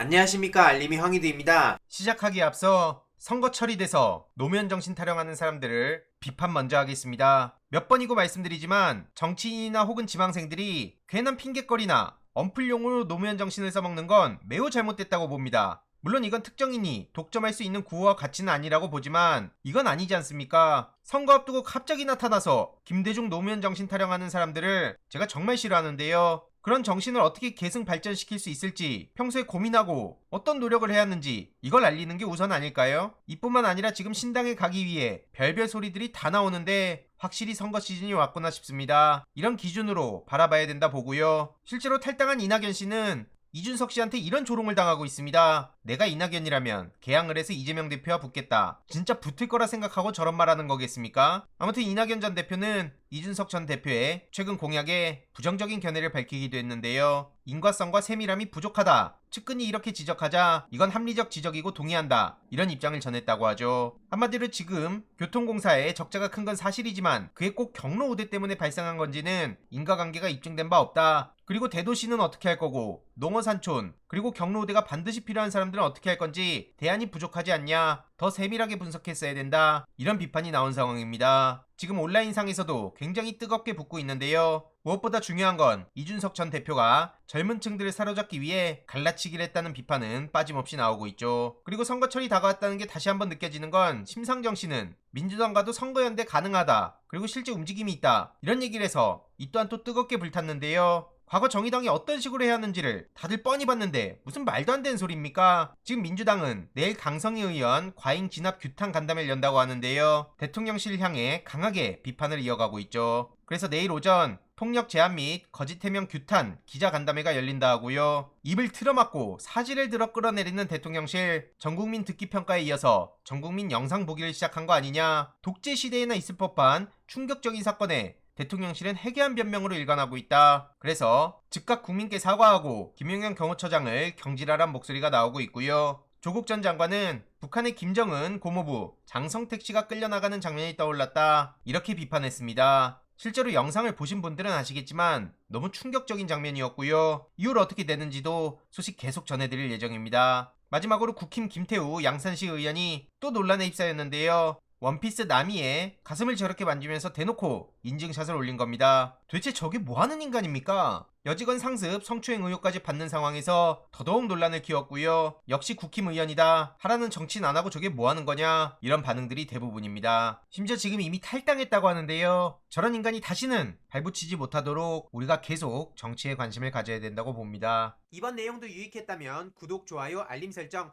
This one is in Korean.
안녕하십니까 알림이 황희두입니다. 시작하기에 앞서 선거철이 돼서 노무현 정신 타령하는 사람들을 비판 먼저 하겠습니다. 몇 번이고 말씀드리지만 정치인이나 혹은 지망생들이 괜한 핑곗거리나 언플용으로 노무현 정신을 써먹는 건 매우 잘못됐다고 봅니다. 물론 이건 특정인이 독점할 수 있는 구호와 가치는 아니라고 보지만 이건 아니지 않습니까? 선거 앞두고 갑자기 나타나서 김대중 노무현 정신 타령하는 사람들을 제가 정말 싫어하는데요. 그런 정신을 어떻게 계승 발전시킬 수 있을지 평소에 고민하고 어떤 노력을 해야 하는지 이걸 알리는 게 우선 아닐까요? 이뿐만 아니라 지금 신당에 가기 위해 별별 소리들이 다 나오는데 확실히 선거 시즌이 왔구나 싶습니다. 이런 기준으로 바라봐야 된다 보고요. 실제로 탈당한 이낙연 씨는 이준석 씨한테 이런 조롱을 당하고 있습니다. 내가 이낙연이라면 개항을 해서 이재명 대표와 붙겠다. 진짜 붙을 거라 생각하고 저런 말하는 거겠습니까? 아무튼 이낙연 전 대표는 이준석 전 대표의 최근 공약에 부정적인 견해를 밝히기도 했는데요. 인과성과 세밀함이 부족하다. 측근이 이렇게 지적하자 이건 합리적 지적이고 동의한다. 이런 입장을 전했다고 하죠. 한마디로 지금 교통공사에 적자가 큰 건 사실이지만 그게 꼭 경로 우대 때문에 발생한 건지는 인과관계가 입증된 바 없다. 그리고 대도시는 어떻게 할 거고 농어산촌 그리고 경로 우대가 반드시 필요한 사람들은 어떻게 할 건지 대안이 부족하지 않냐 더 세밀하게 분석했어야 된다. 이런 비판이 나온 상황입니다. 지금 온라인상에서도 굉장히 뜨겁게 붙고 있는데요. 무엇보다 중요한 건 이준석 전 대표가 젊은 층들을 사로잡기 위해 갈라치기를 했다는 비판은 빠짐없이 나오고 있죠. 그리고 선거철이 다가왔다는 게 다시 한번 느껴지는 건 심상정 씨는 민주당과도 선거연대 가능하다. 그리고 실제 움직임이 있다. 이런 얘기를 해서 이 또한 또 뜨겁게 불탔는데요 과거 정의당이 어떤 식으로 해야 하는지를 다들 뻔히 봤는데 무슨 말도 안 되는 소리입니까? 지금 민주당은 내일 강성희 의원 과잉 진압 규탄 간담회를 연다고 하는데요. 대통령실을 향해 강하게 비판을 이어가고 있죠. 그래서 내일 오전 폭력 제한 및 거짓 해명 규탄 기자 간담회가 열린다 하고요. 입을 틀어막고 사지를 들어 끌어내리는 대통령실 전국민 듣기 평가에 이어서 전국민 영상 보기를 시작한 거 아니냐? 독재 시대에나 있을 법한 충격적인 사건에 대통령실은 해괴한 변명으로 일관하고 있다. 그래서 즉각 국민께 사과하고 김용현 경호처장을 경질하란 목소리가 나오고 있고요. 조국 전 장관은 북한의 김정은 고모부 장성택 씨가 끌려나가는 장면이 떠올랐다. 이렇게 비판했습니다. 실제로 영상을 보신 분들은 아시겠지만 너무 충격적인 장면이었고요. 이후로 어떻게 되는지도 소식 계속 전해드릴 예정입니다. 마지막으로 국힘 김태우 양산시 의원이 또 논란에 휩싸였는데요. 원피스 나미의 가슴을 저렇게 만지면서 대놓고 인증샷을 올린 겁니다. 도대체 저게 뭐 하는 인간입니까? 여직원 상습, 성추행 의혹까지 받는 상황에서 더더욱 논란을 키웠고요. 역시 국힘 의원이다. 하라는 정치는 안 하고 저게 뭐 하는 거냐? 이런 반응들이 대부분입니다. 심지어 지금 이미 탈당했다고 하는데요. 저런 인간이 다시는 발붙이지 못하도록 우리가 계속 정치에 관심을 가져야 된다고 봅니다. 이번 내용도 유익했다면 구독, 좋아요, 알림 설정,